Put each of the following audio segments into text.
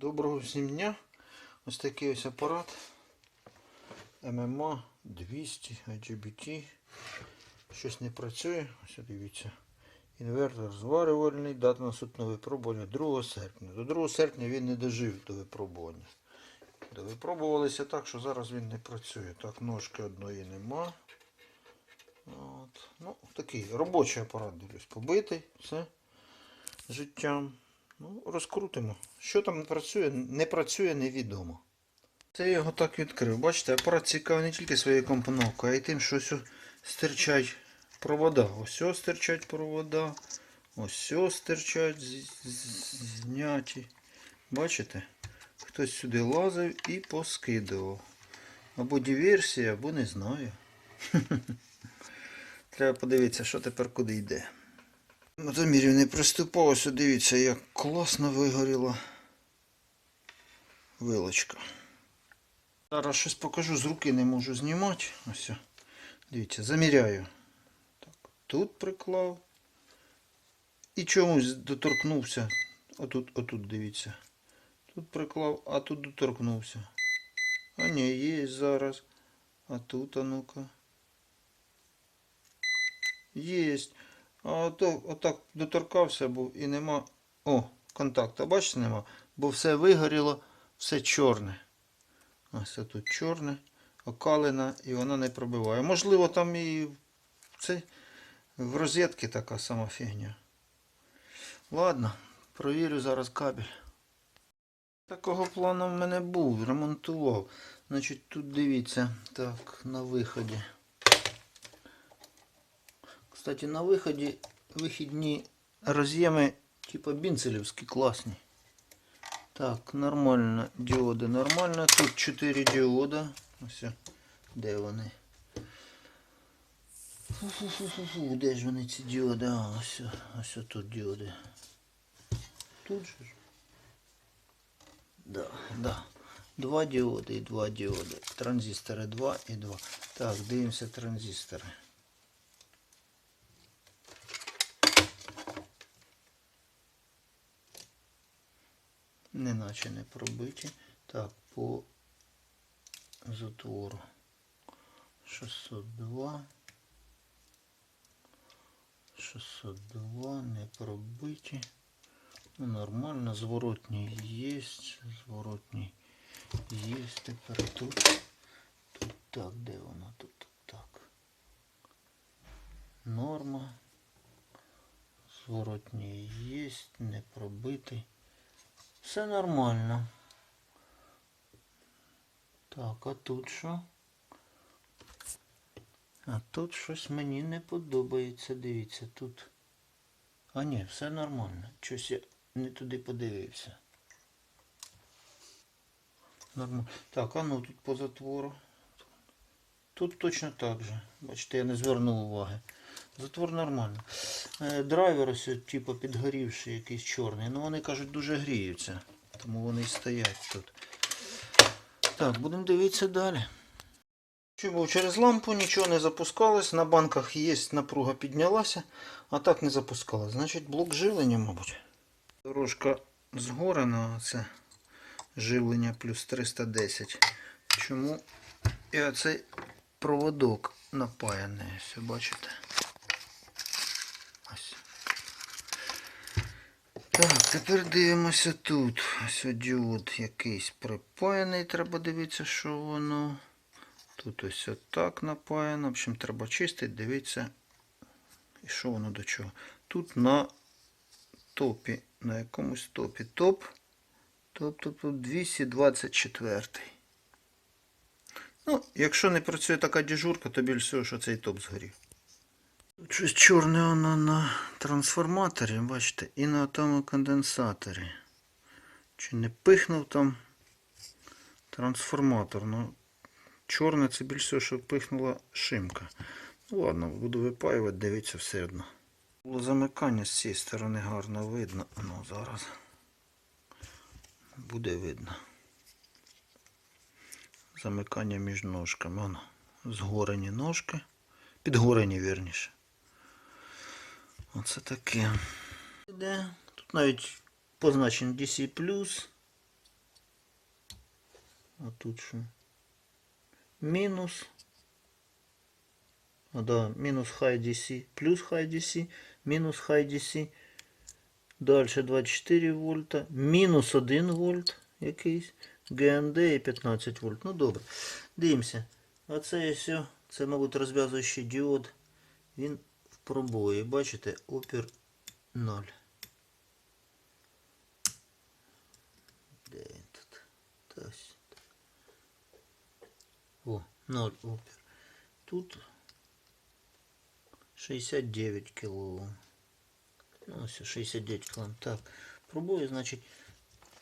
Доброго всім дня. Ось такий ось апарат ММА 200 IGBT. Щось не працює. Ось дивіться. Інвертор зварювальний, дата наступного випробування 2 серпня. До 2 серпня він не дожив до випробування. Випробувалися так, що зараз він не працює. Так, ножки одної нема. От. Ну, такий робочий апарат, дивлюсь, побитий, все життям. Ну, розкрутимо. Що там працює, не працює, невідомо. Це я його так відкрив. Бачите, апарат цікавий не тільки своєю компоновкою, а й тим, що ось стирчать провода. Ось ось стирчать провода. Ось ось стирчать зняті. Бачите? Хтось сюди лазив і поскидував. Або диверсія, або не знаю. Треба подивитися, що тепер куди йде. Мотомірів не приступалося, дивіться, як класно вигоріла вилочка. Зараз щось покажу, з руки не можу знімати. Ось. Дивіться, заміряю. Так, тут приклав. І чомусь доторкнувся. Отут, отут дивіться. Тут приклав, а тут доторкнувся. А ні, є зараз. А тут, а ну-ка. Єсть. А ото, отак доторкався був і нема. О, контакта, бачите, нема. Бо все вигоріло, все чорне. Ось тут чорне, окалина і вона не пробиває. Можливо, там і це, в розетці така сама фігня. Ладно, провірю зараз кабель. Такого плану в мене був, ремонтував. Значить, тут дивіться, так, на виході. Кстати, на виході вихідні роз'єми типа бінцелівські класні. Так, нормально. Діоди нормально. Тут 4 діода. Ось. Де вони? Фу-фу-фу-фу, де ж вони ці діоди? А, ось, ось тут діоди. Тут же. Да, да. Два діоди і два діоди. Транзистори 2 і 2. Так, дивимося транзистори. Неначе не пробиті. Так, по затвору 602. 602 не пробиті. Ну, нормально, зворотній є, зворотній є. Тепер тут. Тут так, де воно? Тут так. Норма. Зворотній є, не пробитий. Все нормально. Так, а тут що? А тут щось мені не подобається. Дивіться, тут. А ні, все нормально. Щось я не туди подивився. Нормально. Так, а ну тут по затвору. Тут точно так же. Бачите, я не звернув уваги. Затвор нормально. Е, Драйвер ось, типу, підгорівший, якийсь чорний. Ну вони кажуть, дуже гріються. Тому вони і стоять тут. Так, будемо дивитися далі. Був через лампу, нічого не запускалось. На банках є напруга піднялася, а так не запускалось. Значить блок живлення, мабуть. Дорожка згорена, це живлення плюс 310. Чому? І оцей проводок напаяний. Ось, бачите? Так, тепер дивимося тут. Ось діод якийсь припаяний, треба дивитися, що воно. Тут ось отак напаяно. В общем, треба чистити, дивитися. І що воно до чого. Тут на топі, на якомусь топі. Топ. Тобто тут 224. Ну, якщо не працює така дежурка, то більш всього, що цей топ згорів. Щось чорне воно на трансформаторі, бачите, і на тому конденсаторі. Чи не пихнув там трансформатор? Ну, чорне це більш всього, що пихнула шимка. Ну ладно, буду випаювати, дивіться все одно. Було замикання з цієї сторони гарно видно. Ну, зараз буде видно. Замикання між ножками. Воно. Згорені ножки. Підгорені, вірніше. Оце таке. Іде. Тут навіть позначено DC+. А тут що? Мінус. А, да, мінус high DC, плюс high DC, мінус high DC. Далі 24 вольта, мінус 1 вольт якийсь. ГНД і 15 вольт. Ну добре. Дивимося. Оце і все. Це, мабуть, розв'язуючий діод. Він в пробої. Бачите, опір 0. Де він тут? Та ось. О, 0 опір. Тут 69 кОм. Ну, ось 69 кОм. Так, пробую, значить.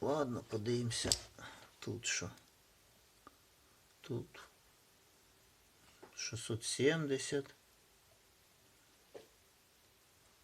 Ладно, подивимося. Тут що? Тут 670.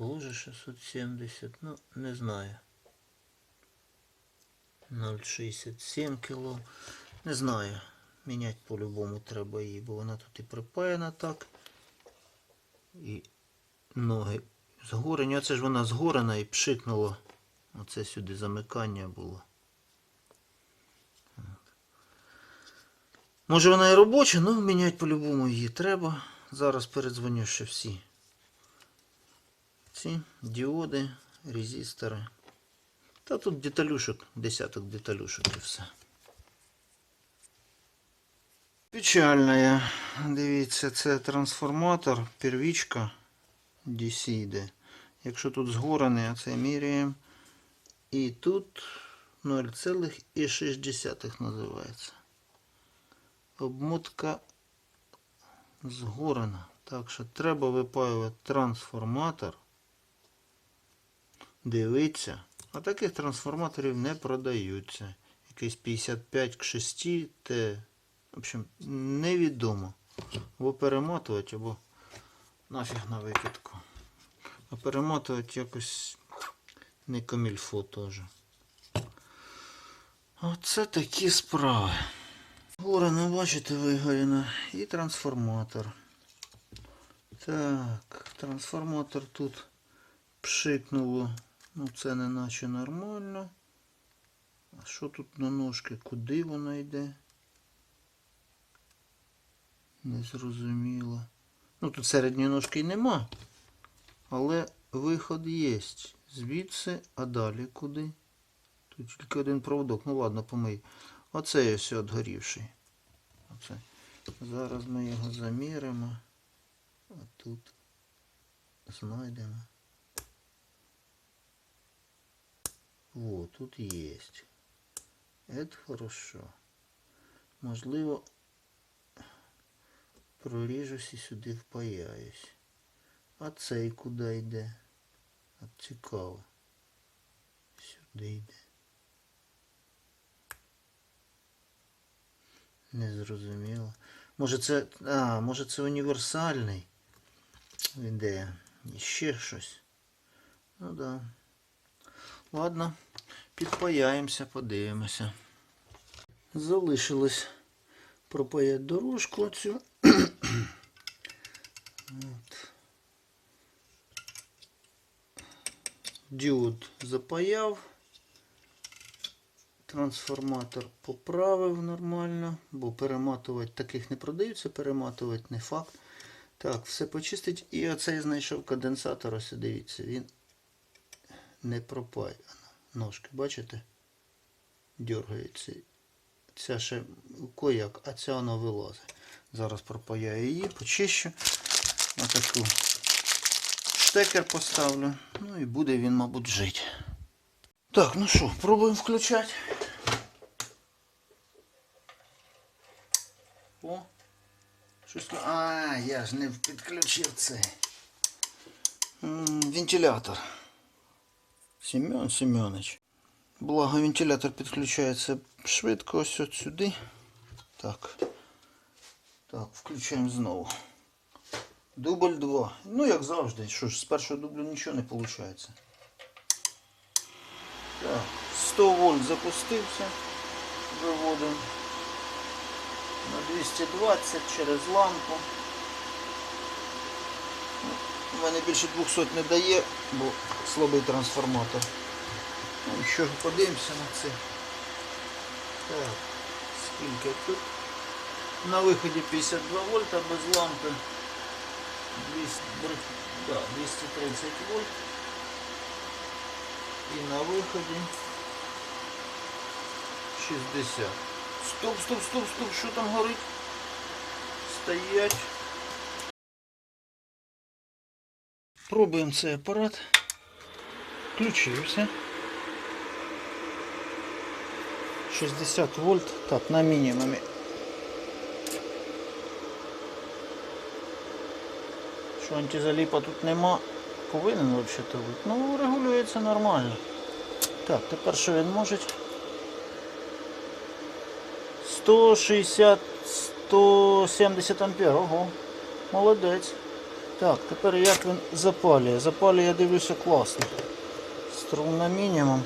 Тоже 670. Ну, не знаю. 0,67 кіло. Не знаю. Міняти по-любому треба її, бо вона тут і припаяна так. І ноги згорені. Оце ж вона згорена і пшикнуло. Оце сюди замикання було. Може вона і робоча, але міняти по-любому її треба. Зараз передзвоню ще всі. Ці діоди, резистори. Та тут деталюшок, десяток деталюшок і все. Печальна. Дивіться, це трансформатор, первічка DC йде. Якщо тут згорений, а це міряємо. І тут 0,6 називається. Обмотка згорена. Так що треба випаювати трансформатор. Дивиться. А таких трансформаторів не продаються. Якийсь 55 к 6 те. В общем, невідомо. Або перемотувати, або нафіг на викидку. А перемотувати якось не комільфо теж. Оце такі справи. Горено, бачите, вигорено. І трансформатор. Так, трансформатор тут пшикнуло. Ну це не наче нормально. А що тут на ножки? Куди воно йде? Незрозуміло. Ну тут середньої ножки й нема. Але виход є. Звідси, а далі куди? Тут тільки один проводок. Ну ладно, помий. Оце ось отгорівший. Оце. Зараз ми його заміримо. А тут знайдемо. О, тут есть. Это хорошо. Можливо, проріжусь і сюди впаяюсь. А цей куди йде? От цікаво. Сюди йде. Незрозуміло. Може це. А, може це універсальний. Іде. Ще щось. Ну да. Ладно, підпаяємося, подивимося. Залишилось пропаяти дорожку цю. От. Діод запаяв. Трансформатор поправив нормально, бо перематувати таких не продаються, перематувати не факт. Так, все почистить. І оцей знайшов конденсатор, ось дивіться, він не пропаяна. Ножки, бачите? Дергається. Ця ще кояк, а ця вона вилазить. Зараз пропаяю її, почищу. Отаку штекер поставлю. Ну і буде він, мабуть, жити. Так, ну що, пробуємо включати. О, щось. А, я ж не підключив цей. Вентилятор. Семен Семенович. Благо вентилятор підключається швидко ось от сюди. Так. Так, включаємо знову. Дубль 2. Ну, як завжди. Що ж, з першого дублю нічого не виходить. Так, 100 вольт запустився. Виводимо на 220 через лампу. У мене більше 200 не дає, бо слабий трансформатор. Ну, що ж, подивимося на це. Так, Скільки тут? На виході 52 вольта без лампи. 200, да, 230 вольт. І на виході 60. Стоп, стоп, стоп, стоп, що там горить? Стоять. Пробуємо цей апарат. Включився. 60 вольт. Так, на мінімумі. Що антизаліпа тут нема. Повинен взагалі бути. Ну, регулюється нормально. Так, тепер що він може? 160, 170 ампер. Ого. Молодець. Так, тепер як він запалює? Запалює, я дивлюся, класно. Струм на мінімум.